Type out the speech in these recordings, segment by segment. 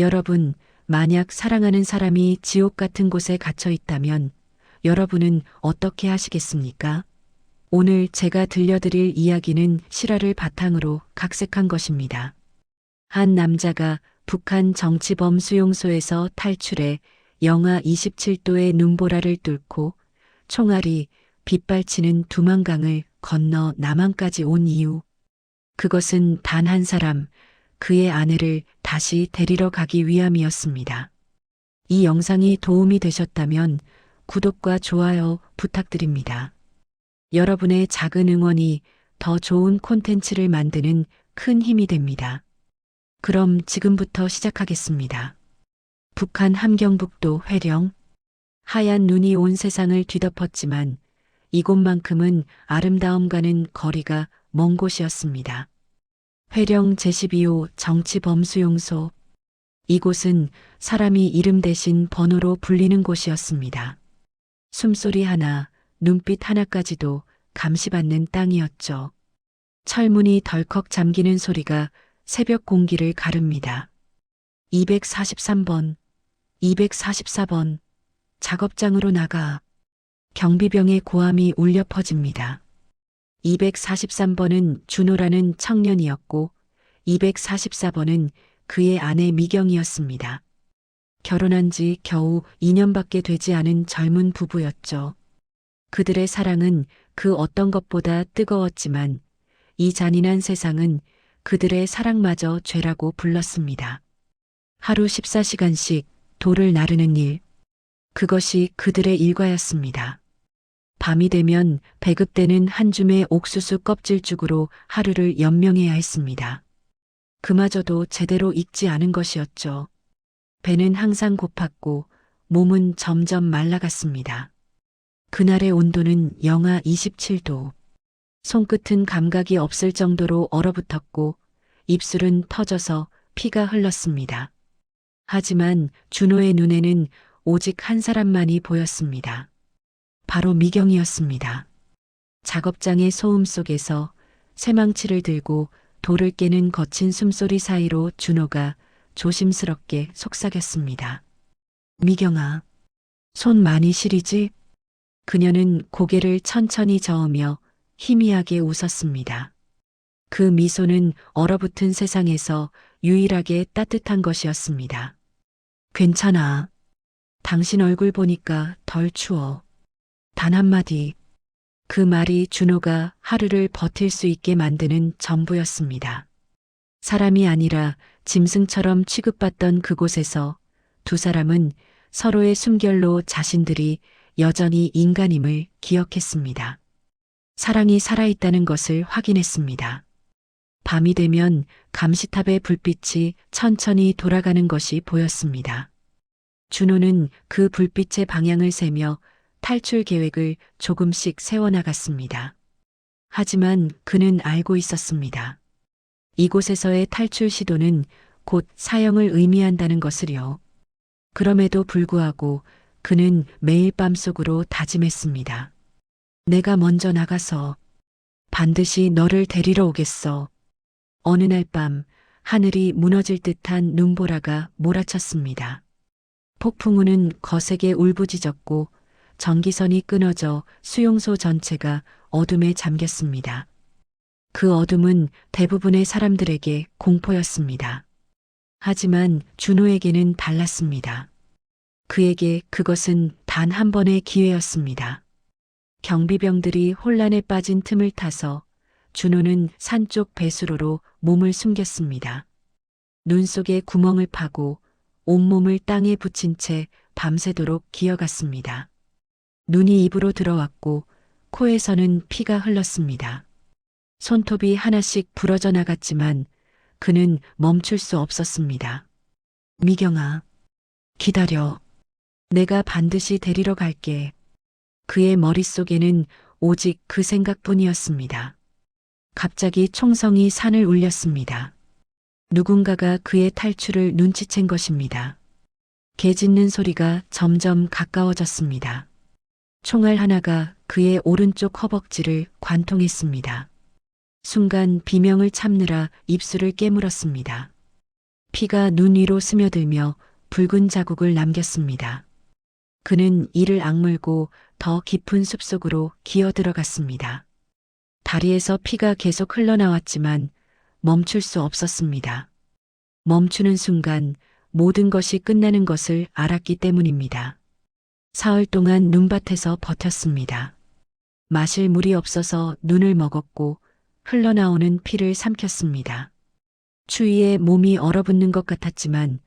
여러분, 만약 사랑하는 사람이 지옥 같은 곳에 갇혀 있다면 여러분은 어떻게 하시겠습니까? 오늘 제가 들려드릴 이야기는 실화를 바탕으로 각색한 것입니다. 한 남자가 북한 정치범 수용소에서 탈출해 영하 27도의 눈보라를 뚫고 총알이 빗발치는 두만강을 건너 남한까지 온 이유. 그것은 단 한 사람, 그의 아내를 다시 데리러 가기 위함이었습니다. 이 영상이 도움이 되셨다면 구독과 좋아요 부탁드립니다. 여러분의 작은 응원이 더 좋은 콘텐츠를 만드는 큰 힘이 됩니다. 그럼 지금부터 시작하겠습니다. 북한 함경북도 회령. 하얀 눈이 온 세상을 뒤덮었지만 이곳만큼은 아름다움과는 거리가 먼 곳이었습니다. 회령 제12호 정치범수용소. 이곳은 사람이 이름 대신 번호로 불리는 곳이었습니다. 숨소리 하나, 눈빛 하나까지도 감시받는 땅이었죠. 철문이 덜컥 잠기는 소리가 새벽 공기를 가릅니다. 243번, 244번, 작업장으로 나가 경비병의 고함이 울려 퍼집니다. 243번은 준호라는 청년이었고 244번은 그의 아내 미경이었습니다. 결혼한 지 겨우 2년밖에 되지 않은 젊은 부부였죠. 그들의 사랑은 그 어떤 것보다 뜨거웠지만 이 잔인한 세상은 그들의 사랑마저 죄라고 불렀습니다. 하루 14시간씩 돌을 나르는 일. 그것이 그들의 일과였습니다. 밤이 되면 배급되는 한 줌의 옥수수 껍질죽으로 하루를 연명해야 했습니다. 그마저도 제대로 익지 않은 것이었죠. 배는 항상 고팠고 몸은 점점 말라갔습니다. 그날의 온도는 영하 27도. 손끝은 감각이 없을 정도로 얼어붙었고 입술은 터져서 피가 흘렀습니다. 하지만 준호의 눈에는 오직 한 사람만이 보였습니다. 바로 미경이었습니다. 작업장의 소음 속에서 쇠망치를 들고 돌을 깨는 거친 숨소리 사이로 준호가 조심스럽게 속삭였습니다. 미경아, 손 많이 시리지? 그녀는 고개를 천천히 저으며 희미하게 웃었습니다. 그 미소는 얼어붙은 세상에서 유일하게 따뜻한 것이었습니다. 괜찮아. 당신 얼굴 보니까 덜 추워. 단 한마디. 그 말이 준호가 하루를 버틸 수 있게 만드는 전부였습니다. 사람이 아니라 짐승처럼 취급받던 그곳에서 두 사람은 서로의 숨결로 자신들이 여전히 인간임을 기억했습니다. 사랑이 살아있다는 것을 확인했습니다. 밤이 되면 감시탑의 불빛이 천천히 돌아가는 것이 보였습니다. 준호는 그 불빛의 방향을 세며 탈출 계획을 조금씩 세워나갔습니다. 하지만 그는 알고 있었습니다. 이곳에서의 탈출 시도는 곧 사형을 의미한다는 것을요. 그럼에도 불구하고 그는 매일 밤속으로 다짐했습니다. 내가 먼저 나가서 반드시 너를 데리러 오겠어. 어느 날 밤 하늘이 무너질 듯한 눈보라가 몰아쳤습니다. 폭풍우는 거세게 울부짖었고 전기선이 끊어져 수용소 전체가 어둠에 잠겼습니다. 그 어둠은 대부분의 사람들에게 공포였습니다. 하지만 준호에게는 달랐습니다. 그에게 그것은 단 한 번의 기회였습니다. 경비병들이 혼란에 빠진 틈을 타서 준호는 산 쪽 배수로로 몸을 숨겼습니다. 눈 속에 구멍을 파고 온몸을 땅에 붙인 채 밤새도록 기어갔습니다. 눈이 입으로 들어왔고 코에서는 피가 흘렀습니다. 손톱이 하나씩 부러져 나갔지만 그는 멈출 수 없었습니다. 미경아, 기다려. 내가 반드시 데리러 갈게. 그의 머릿속에는 오직 그 생각뿐이었습니다. 갑자기 총성이 산을 울렸습니다. 누군가가 그의 탈출을 눈치챈 것입니다. 개 짖는 소리가 점점 가까워졌습니다. 총알 하나가 그의 오른쪽 허벅지를 관통했습니다. 순간 비명을 참느라 입술을 깨물었습니다. 피가 눈 위로 스며들며 붉은 자국을 남겼습니다. 그는 이를 악물고 더 깊은 숲속으로 기어 들어갔습니다. 다리에서 피가 계속 흘러나왔지만 멈출 수 없었습니다. 멈추는 순간 모든 것이 끝나는 것을 알았기 때문입니다. 사흘 동안 눈밭에서 버텼습니다. 마실 물이 없어서 눈을 먹었고 흘러나오는 피를 삼켰습니다. 추위에 몸이 얼어붙는 것 같았지만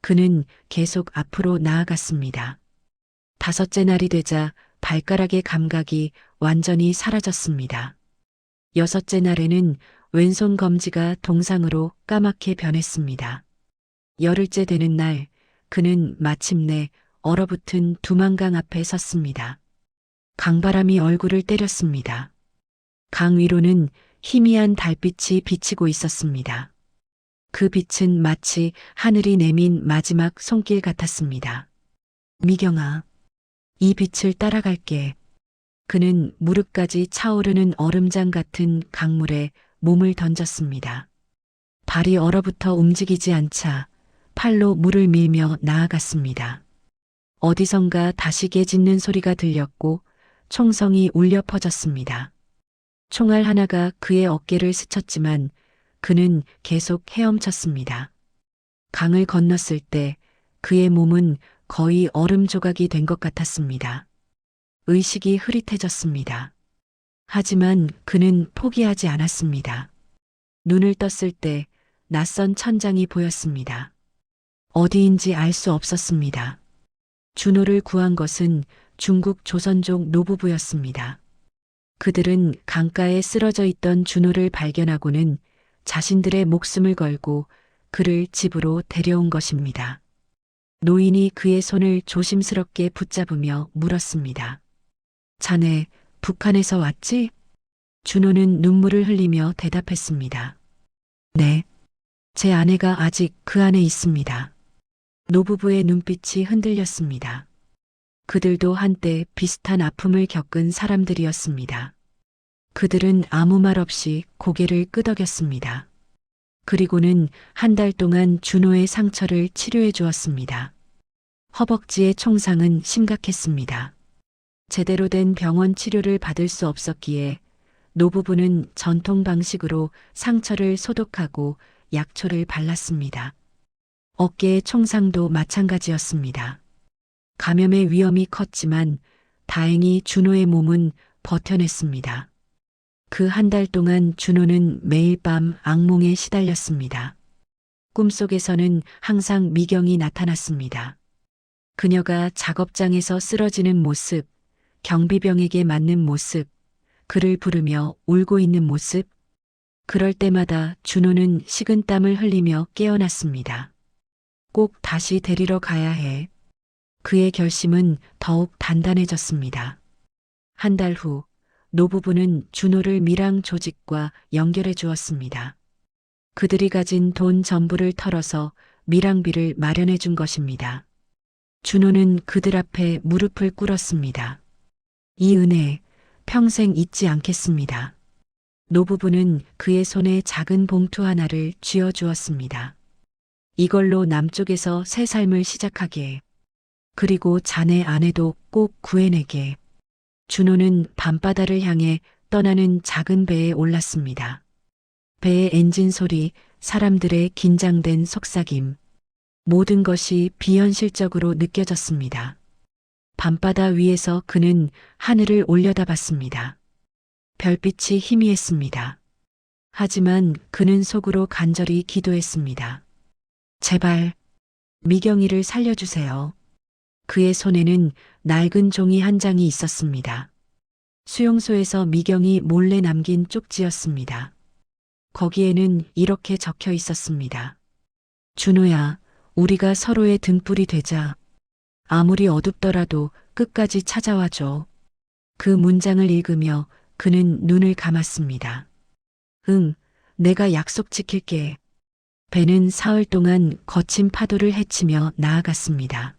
그는 계속 앞으로 나아갔습니다. 다섯째 날이 되자 발가락의 감각이 완전히 사라졌습니다. 여섯째 날에는 왼손 검지가 동상으로 까맣게 변했습니다. 열흘째 되는 날 그는 마침내 얼어붙은 두만강 앞에 섰습니다. 강바람이 얼굴을 때렸습니다. 강 위로는 희미한 달빛이 비치고 있었습니다. 그 빛은 마치 하늘이 내민 마지막 손길 같았습니다. 미경아, 이 빛을 따라갈게. 그는 무릎까지 차오르는 얼음장 같은 강물에 몸을 던졌습니다. 발이 얼어붙어 움직이지 않자 팔로 물을 밀며 나아갔습니다. 어디선가 다시게 짖는 소리가 들렸고 총성이 울려 퍼졌습니다. 총알 하나가 그의 어깨를 스쳤지만 그는 계속 헤엄쳤습니다. 강을 건넜을 때 그의 몸은 거의 얼음 조각이 된 것 같았습니다. 의식이 흐릿해졌습니다. 하지만 그는 포기하지 않았습니다. 눈을 떴을 때 낯선 천장이 보였습니다. 어디인지 알 수 없었습니다. 준호를 구한 것은 중국 조선족 노부부였습니다. 그들은 강가에 쓰러져 있던 준호를 발견하고는 자신들의 목숨을 걸고 그를 집으로 데려온 것입니다. 노인이 그의 손을 조심스럽게 붙잡으며 물었습니다. 자네, 북한에서 왔지? 준호는 눈물을 흘리며 대답했습니다. 네. 제 아내가 아직 그 안에 있습니다. 노부부의 눈빛이 흔들렸습니다. 그들도 한때 비슷한 아픔을 겪은 사람들이었습니다. 그들은 아무 말 없이 고개를 끄덕였습니다. 그리고는 한 달 동안 준호의 상처를 치료해 주었습니다. 허벅지의 총상은 심각했습니다. 제대로 된 병원 치료를 받을 수 없었기에 노부부는 전통 방식으로 상처를 소독하고 약초를 발랐습니다. 어깨의 총상도 마찬가지였습니다. 감염의 위험이 컸지만 다행히 준호의 몸은 버텨냈습니다. 그 한 달 동안 준호는 매일 밤 악몽에 시달렸습니다. 꿈속에서는 항상 미경이 나타났습니다. 그녀가 작업장에서 쓰러지는 모습, 경비병에게 맞는 모습, 그를 부르며 울고 있는 모습. 그럴 때마다 준호는 식은땀을 흘리며 깨어났습니다. 꼭 다시 데리러 가야 해. 그의 결심은 더욱 단단해졌습니다. 한 달 후, 노부부는 준호를 미랑 조직과 연결해 주었습니다. 그들이 가진 돈 전부를 털어서 미랑비를 마련해 준 것입니다. 준호는 그들 앞에 무릎을 꿇었습니다. 이 은혜 평생 잊지 않겠습니다. 노부부는 그의 손에 작은 봉투 하나를 쥐어 주었습니다. 이걸로 남쪽에서 새 삶을 시작하게. 그리고 자네 아내도 꼭 구해내게. 준호는 밤바다를 향해 떠나는 작은 배에 올랐습니다. 배의 엔진 소리, 사람들의 긴장된 속삭임. 모든 것이 비현실적으로 느껴졌습니다. 밤바다 위에서 그는 하늘을 올려다봤습니다. 별빛이 희미했습니다. 하지만 그는 속으로 간절히 기도했습니다. 제발 미경이를 살려주세요. 그의 손에는 낡은 종이 한 장이 있었습니다. 수용소에서 미경이 몰래 남긴 쪽지였습니다. 거기에는 이렇게 적혀 있었습니다. 준호야, 우리가 서로의 등불이 되자. 아무리 어둡더라도 끝까지 찾아와줘. 그 문장을 읽으며 그는 눈을 감았습니다. 응, 내가 약속 지킬게. 배는 사흘 동안 거친 파도를 헤치며 나아갔습니다.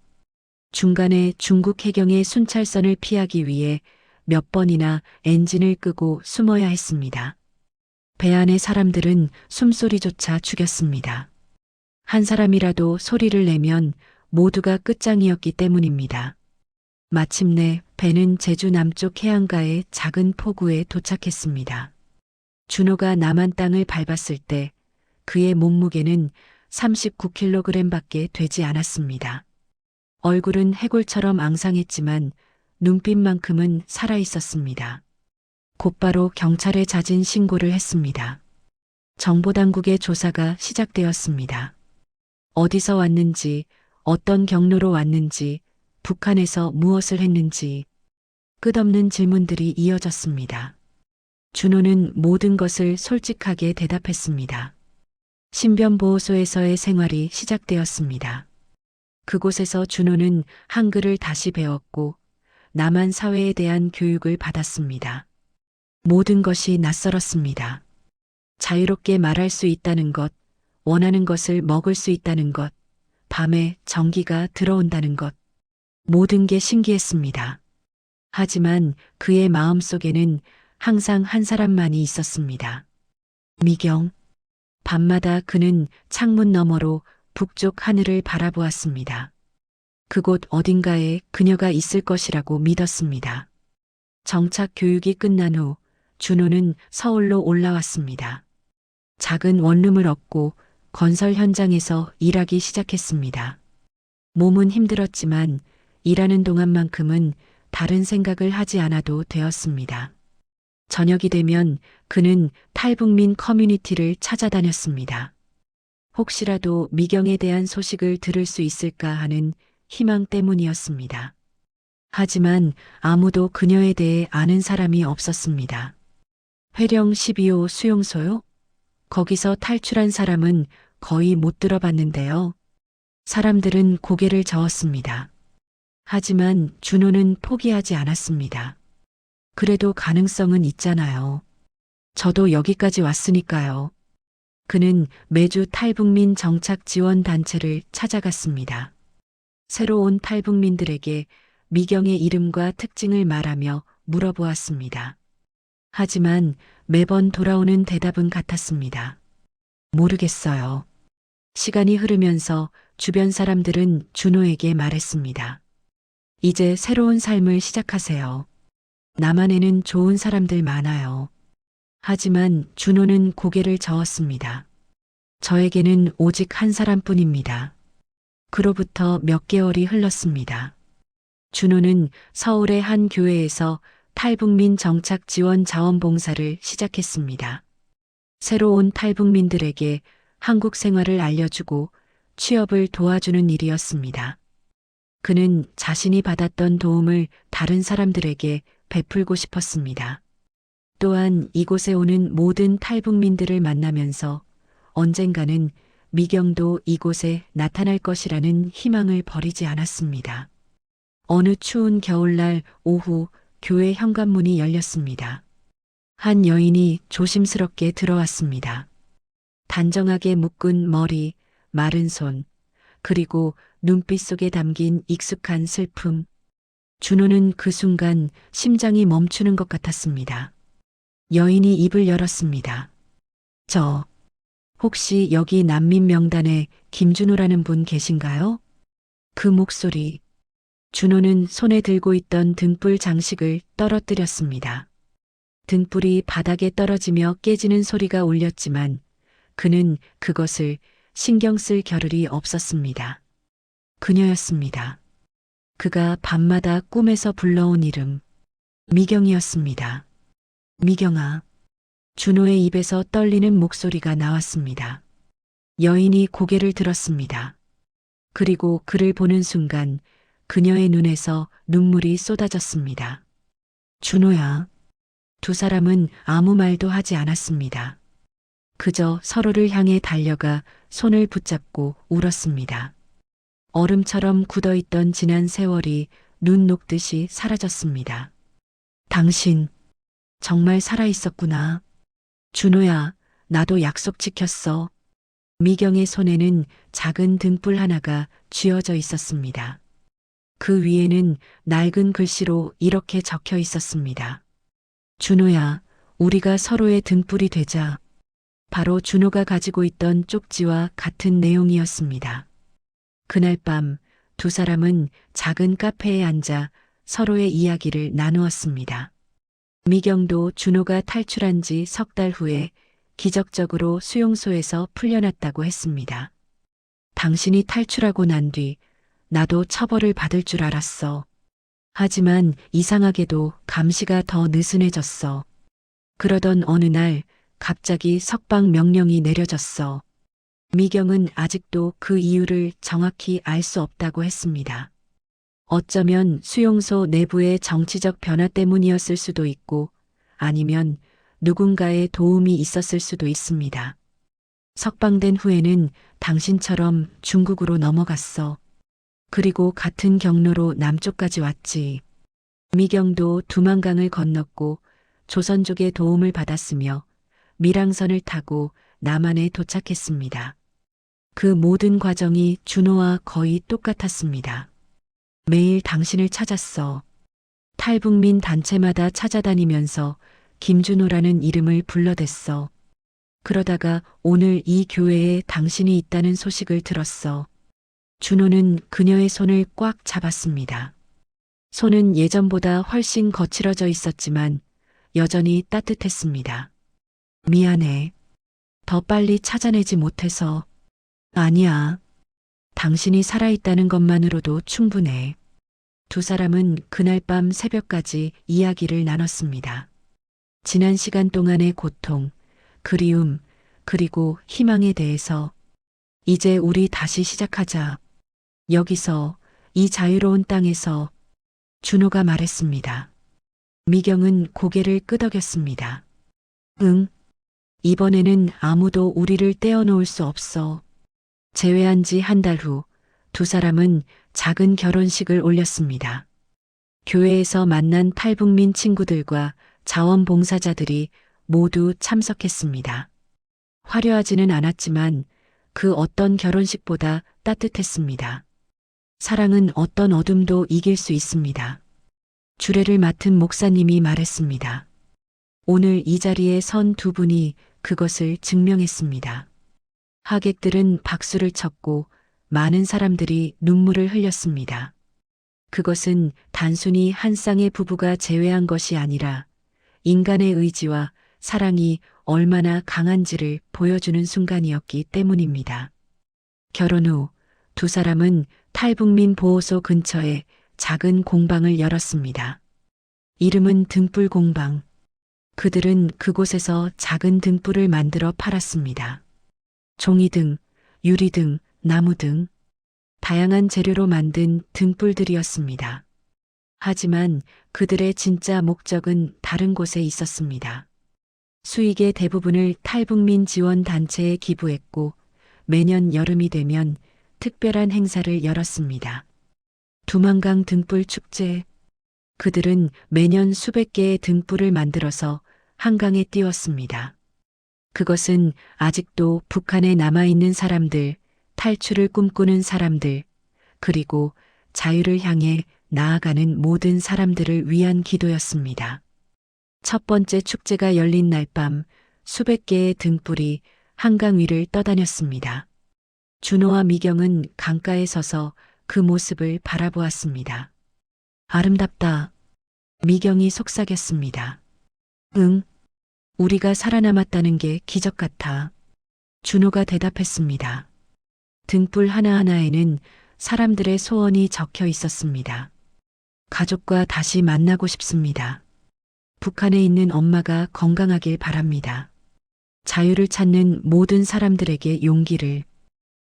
중간에 중국 해경의 순찰선을 피하기 위해 몇 번이나 엔진을 끄고 숨어야 했습니다. 배 안의 사람들은 숨소리조차 죽였습니다. 한 사람이라도 소리를 내면 모두가 끝장이었기 때문입니다. 마침내 배는 제주 남쪽 해안가의 작은 포구에 도착했습니다. 준호가 남한 땅을 밟았을 때 그의 몸무게는 39kg 밖에 되지 않았습니다. 얼굴은 해골처럼 앙상했지만 눈빛만큼은 살아 있었습니다. 곧바로 경찰에 잦은 신고를 했습니다. 정보당국의 조사가 시작되었습니다. 어디서 왔는지, 어떤 경로로 왔는지, 북한에서 무엇을 했는지, 끝없는 질문들이 이어졌습니다. 준호는 모든 것을 솔직하게 대답했습니다. 신변보호소에서의 생활이 시작되었습니다. 그곳에서 준호는 한글을 다시 배웠고 남한 사회에 대한 교육을 받았습니다. 모든 것이 낯설었습니다. 자유롭게 말할 수 있다는 것, 원하는 것을 먹을 수 있다는 것, 밤에 전기가 들어온다는 것, 모든 게 신기했습니다. 하지만 그의 마음 속에는 항상 한 사람만이 있었습니다. 미경. 밤마다 그는 창문 너머로 북쪽 하늘을 바라보았습니다. 그곳 어딘가에 그녀가 있을 것이라고 믿었습니다. 정착 교육이 끝난 후 준호는 서울로 올라왔습니다. 작은 원룸을 얻고 건설 현장에서 일하기 시작했습니다. 몸은 힘들었지만 일하는 동안만큼은 다른 생각을 하지 않아도 되었습니다. 저녁이 되면 그는 탈북민 커뮤니티를 찾아다녔습니다. 혹시라도 미경에 대한 소식을 들을 수 있을까 하는 희망 때문이었습니다. 하지만 아무도 그녀에 대해 아는 사람이 없었습니다. 회령 12호 수용소요? 거기서 탈출한 사람은 거의 못 들어봤는데요. 사람들은 고개를 저었습니다. 하지만 준호는 포기하지 않았습니다. 그래도 가능성은 있잖아요. 저도 여기까지 왔으니까요. 그는 매주 탈북민 정착 지원 단체를 찾아갔습니다. 새로 온 탈북민들에게 미경의 이름과 특징을 말하며 물어보았습니다. 하지만 매번 돌아오는 대답은 같았습니다. 모르겠어요. 시간이 흐르면서 주변 사람들은 준호에게 말했습니다. 이제 새로운 삶을 시작하세요. 남한에는 좋은 사람들 많아요. 하지만 준호는 고개를 저었습니다. 저에게는 오직 한 사람뿐입니다. 그로부터 몇 개월이 흘렀습니다. 준호는 서울의 한 교회에서 탈북민 정착 지원 자원봉사를 시작했습니다. 새로 온 탈북민들에게 한국 생활을 알려주고 취업을 도와주는 일이었습니다. 그는 자신이 받았던 도움을 다른 사람들에게 베풀고 싶었습니다. 또한 이곳에 오는 모든 탈북민들을 만나면서 언젠가는 미경도 이곳에 나타날 것이라는 희망을 버리지 않았습니다. 어느 추운 겨울날 오후 교회 현관문이 열렸습니다. 한 여인이 조심스럽게 들어왔습니다. 단정하게 묶은 머리, 마른 손, 그리고 눈빛 속에 담긴 익숙한 슬픔. 준호는 그 순간 심장이 멈추는 것 같았습니다. 여인이 입을 열었습니다. 저, 혹시 여기 난민 명단에 김준호라는 분 계신가요? 그 목소리. 준호는 손에 들고 있던 등불 장식을 떨어뜨렸습니다. 등불이 바닥에 떨어지며 깨지는 소리가 울렸지만 그는 그것을 신경 쓸 겨를이 없었습니다. 그녀였습니다. 그가 밤마다 꿈에서 불러온 이름, 미경이었습니다. 미경아. 준호의 입에서 떨리는 목소리가 나왔습니다. 여인이 고개를 들었습니다. 그리고 그를 보는 순간 그녀의 눈에서 눈물이 쏟아졌습니다. 준호야. 두 사람은 아무 말도 하지 않았습니다. 그저 서로를 향해 달려가 손을 붙잡고 울었습니다. 얼음처럼 굳어있던 지난 세월이 눈 녹듯이 사라졌습니다. 당신, 정말 살아있었구나. 준호야, 나도 약속 지켰어. 미경의 손에는 작은 등불 하나가 쥐어져 있었습니다. 그 위에는 낡은 글씨로 이렇게 적혀 있었습니다. 준호야, 우리가 서로의 등불이 되자. 바로 준호가 가지고 있던 쪽지와 같은 내용이었습니다. 그날 밤 두 사람은 작은 카페에 앉아 서로의 이야기를 나누었습니다. 미경도 준호가 탈출한 지 석 달 후에 기적적으로 수용소에서 풀려났다고 했습니다. 당신이 탈출하고 난 뒤 나도 처벌을 받을 줄 알았어. 하지만 이상하게도 감시가 더 느슨해졌어. 그러던 어느 날 갑자기 석방 명령이 내려졌어. 미경은 아직도 그 이유를 정확히 알 수 없다고 했습니다. 어쩌면 수용소 내부의 정치적 변화 때문이었을 수도 있고 아니면 누군가의 도움이 있었을 수도 있습니다. 석방된 후에는 당신처럼 중국으로 넘어갔어. 그리고 같은 경로로 남쪽까지 왔지. 미경도 두만강을 건넜고 조선족의 도움을 받았으며 밀항선을 타고 남한에 도착했습니다. 그 모든 과정이 준호와 거의 똑같았습니다. 매일 당신을 찾았어. 탈북민 단체마다 찾아다니면서 김준호라는 이름을 불러댔어. 그러다가 오늘 이 교회에 당신이 있다는 소식을 들었어. 준호는 그녀의 손을 꽉 잡았습니다. 손은 예전보다 훨씬 거칠어져 있었지만 여전히 따뜻했습니다. 미안해. 더 빨리 찾아내지 못해서. 아니야. 당신이 살아있다는 것만으로도 충분해. 두 사람은 그날 밤 새벽까지 이야기를 나눴습니다. 지난 시간 동안의 고통, 그리움, 그리고 희망에 대해서 이제 우리 다시 시작하자. 여기서 이 자유로운 땅에서 준호가 말했습니다. 미경은 고개를 끄덕였습니다. 응. 이번에는 아무도 우리를 떼어놓을 수 없어. 재회한 지 한 달 후 두 사람은 작은 결혼식을 올렸습니다. 교회에서 만난 탈북민 친구들과 자원봉사자들이 모두 참석했습니다. 화려하지는 않았지만 그 어떤 결혼식보다 따뜻했습니다. 사랑은 어떤 어둠도 이길 수 있습니다. 주례를 맡은 목사님이 말했습니다. 오늘 이 자리에 선 두 분이 그것을 증명했습니다. 하객들은 박수를 쳤고 많은 사람들이 눈물을 흘렸습니다. 그것은 단순히 한 쌍의 부부가 재회한 것이 아니라 인간의 의지와 사랑이 얼마나 강한지를 보여주는 순간이었기 때문입니다. 결혼 후 두 사람은 탈북민 보호소 근처에 작은 공방을 열었습니다. 이름은 등불 공방. 그들은 그곳에서 작은 등불을 만들어 팔았습니다. 종이 등, 유리 등, 나무 등, 다양한 재료로 만든 등불들이었습니다. 하지만 그들의 진짜 목적은 다른 곳에 있었습니다. 수익의 대부분을 탈북민 지원 단체에 기부했고 매년 여름이 되면 특별한 행사를 열었습니다. 두만강 등불 축제. 그들은 매년 수백 개의 등불을 만들어서 한강에 띄웠습니다. 그것은 아직도 북한에 남아있는 사람들, 탈출을 꿈꾸는 사람들, 그리고 자유를 향해 나아가는 모든 사람들을 위한 기도였습니다. 첫 번째 축제가 열린 날 밤 수백 개의 등불이 한강 위를 떠다녔습니다. 준호와 미경은 강가에 서서 그 모습을 바라보았습니다. 아름답다. 미경이 속삭였습니다. 응. 우리가 살아남았다는 게 기적 같아. 준호가 대답했습니다. 등불 하나하나에는 사람들의 소원이 적혀 있었습니다. 가족과 다시 만나고 싶습니다. 북한에 있는 엄마가 건강하길 바랍니다. 자유를 찾는 모든 사람들에게 용기를.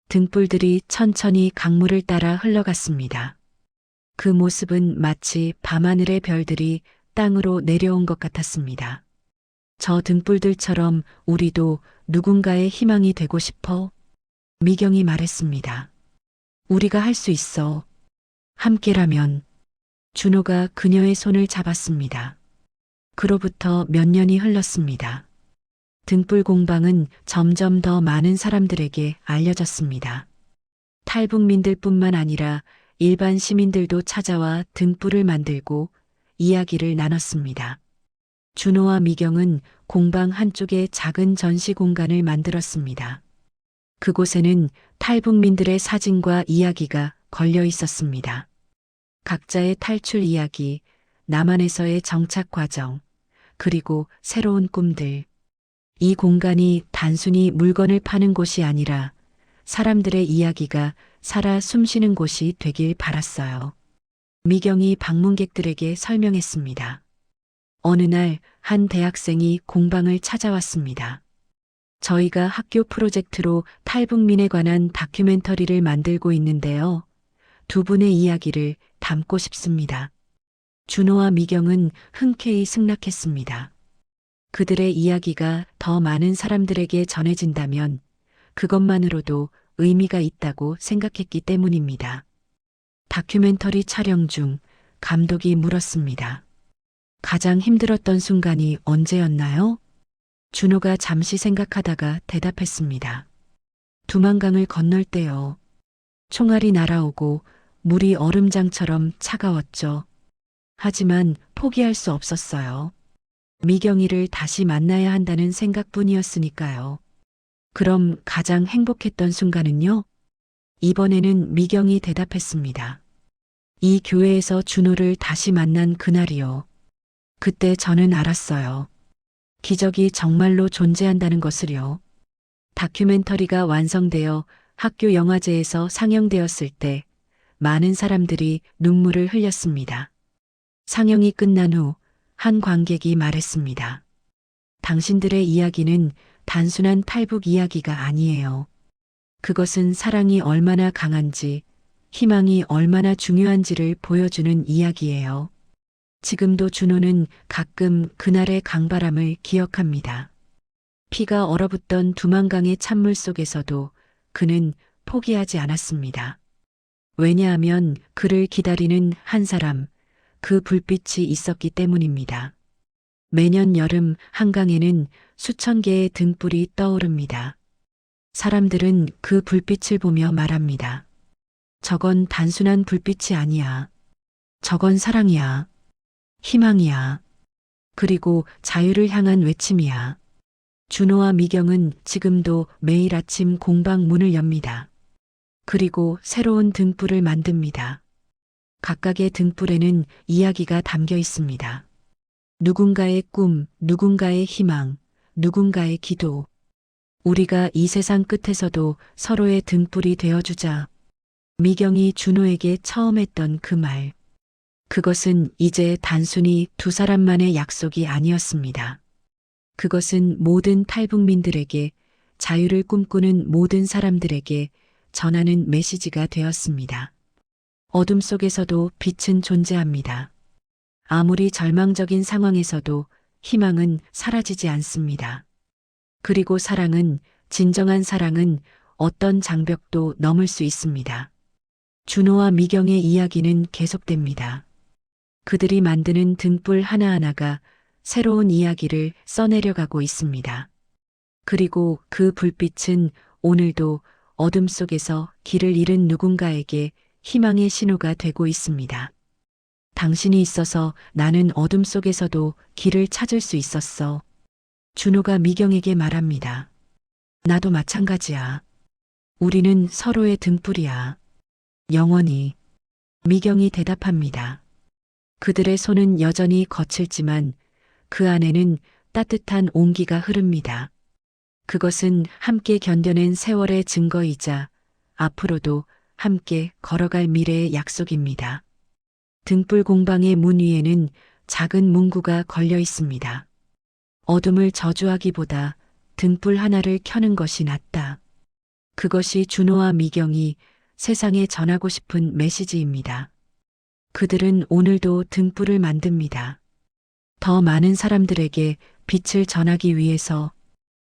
등불들이 천천히 강물을 따라 흘러갔습니다. 그 모습은 마치 밤하늘의 별들이 땅으로 내려온 것 같았습니다. 저 등불들처럼 우리도 누군가의 희망이 되고 싶어? 미경이 말했습니다. 우리가 할 수 있어. 함께라면. 준호가 그녀의 손을 잡았습니다. 그로부터 몇 년이 흘렀습니다. 등불 공방은 점점 더 많은 사람들에게 알려졌습니다. 탈북민들뿐만 아니라 일반 시민들도 찾아와 등불을 만들고 이야기를 나눴습니다. 준호와 미경은 공방 한쪽에 작은 전시 공간을 만들었습니다. 그곳에는 탈북민들의 사진과 이야기가 걸려 있었습니다. 각자의 탈출 이야기, 남한에서의 정착 과정, 그리고 새로운 꿈들. 이 공간이 단순히 물건을 파는 곳이 아니라 사람들의 이야기가 살아 숨쉬는 곳이 되길 바랐어요. 미경이 방문객들에게 설명했습니다. 어느 날 한 대학생이 공방을 찾아왔습니다. 저희가 학교 프로젝트로 탈북민에 관한 다큐멘터리를 만들고 있는데요. 두 분의 이야기를 담고 싶습니다. 준호와 미경은 흔쾌히 승낙했습니다. 그들의 이야기가 더 많은 사람들에게 전해진다면 그것만으로도 의미가 있다고 생각했기 때문입니다. 다큐멘터리 촬영 중 감독이 물었습니다. 가장 힘들었던 순간이 언제였나요? 준호가 잠시 생각하다가 대답했습니다. 두만강을 건널 때요. 총알이 날아오고 물이 얼음장처럼 차가웠죠. 하지만 포기할 수 없었어요. 미경이를 다시 만나야 한다는 생각뿐이었으니까요. 그럼 가장 행복했던 순간은요? 이번에는 미경이 대답했습니다. 이 교회에서 준호를 다시 만난 그날이요. 그때 저는 알았어요. 기적이 정말로 존재한다는 것을요. 다큐멘터리가 완성되어 학교 영화제에서 상영되었을 때 많은 사람들이 눈물을 흘렸습니다. 상영이 끝난 후 한 관객이 말했습니다. 당신들의 이야기는 단순한 탈북 이야기가 아니에요. 그것은 사랑이 얼마나 강한지, 희망이 얼마나 중요한지를 보여주는 이야기예요. 지금도 준호는 가끔 그날의 강바람을 기억합니다. 피가 얼어붙던 두만강의 찬물 속에서도 그는 포기하지 않았습니다. 왜냐하면 그를 기다리는 한 사람, 그 불빛이 있었기 때문입니다. 매년 여름 한강에는 수천 개의 등불이 떠오릅니다. 사람들은 그 불빛을 보며 말합니다. 저건 단순한 불빛이 아니야. 저건 사랑이야. 희망이야. 그리고 자유를 향한 외침이야. 준호와 미경은 지금도 매일 아침 공방 문을 엽니다. 그리고 새로운 등불을 만듭니다. 각각의 등불에는 이야기가 담겨 있습니다. 누군가의 꿈, 누군가의 희망, 누군가의 기도. 우리가 이 세상 끝에서도 서로의 등불이 되어주자. 미경이 준호에게 처음 했던 그 말. 그것은 이제 단순히 두 사람만의 약속이 아니었습니다. 그것은 모든 탈북민들에게 자유를 꿈꾸는 모든 사람들에게 전하는 메시지가 되었습니다. 어둠 속에서도 빛은 존재합니다. 아무리 절망적인 상황에서도 희망은 사라지지 않습니다. 그리고 사랑은, 진정한 사랑은 어떤 장벽도 넘을 수 있습니다. 준호와 미경의 이야기는 계속됩니다. 그들이 만드는 등불 하나하나가 새로운 이야기를 써내려가고 있습니다. 그리고 그 불빛은 오늘도 어둠 속에서 길을 잃은 누군가에게 희망의 신호가 되고 있습니다. 당신이 있어서 나는 어둠 속에서도 길을 찾을 수 있었어. 준호가 미경에게 말합니다. 나도 마찬가지야. 우리는 서로의 등불이야. 영원히. 미경이 대답합니다. 그들의 손은 여전히 거칠지만 그 안에는 따뜻한 온기가 흐릅니다. 그것은 함께 견뎌낸 세월의 증거이자 앞으로도 함께 걸어갈 미래의 약속입니다. 등불 공방의 문 위에는 작은 문구가 걸려 있습니다. 어둠을 저주하기보다 등불 하나를 켜는 것이 낫다. 그것이 준호와 미경이 세상에 전하고 싶은 메시지입니다. 그들은 오늘도 등불을 만듭니다. 더 많은 사람들에게 빛을 전하기 위해서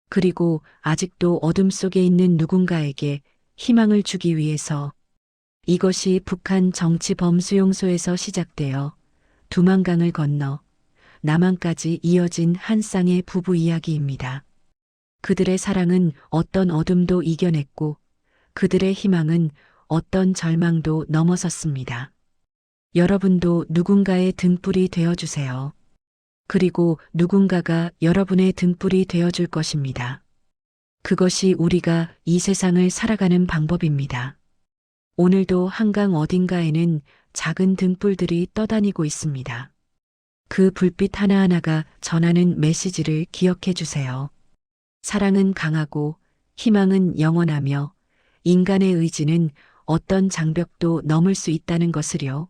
그리고 아직도 어둠 속에 있는 누군가에게 희망을 주기 위해서 이것이 북한 정치 범수용소에서 시작되어 두만강을 건너 남한까지 이어진 한 쌍의 부부 이야기입니다. 그들의 사랑은 어떤 어둠도 이겨냈고 그들의 희망은 어떤 절망도 넘어섰습니다. 여러분도 누군가의 등불이 되어주세요. 그리고 누군가가 여러분의 등불이 되어줄 것입니다. 그것이 우리가 이 세상을 살아가는 방법입니다. 오늘도 한강 어딘가에는 작은 등불들이 떠다니고 있습니다. 그 불빛 하나하나가 전하는 메시지를 기억해 주세요. 사랑은 강하고 희망은 영원하며 인간의 의지는 어떤 장벽도 넘을 수 있다는 것을요.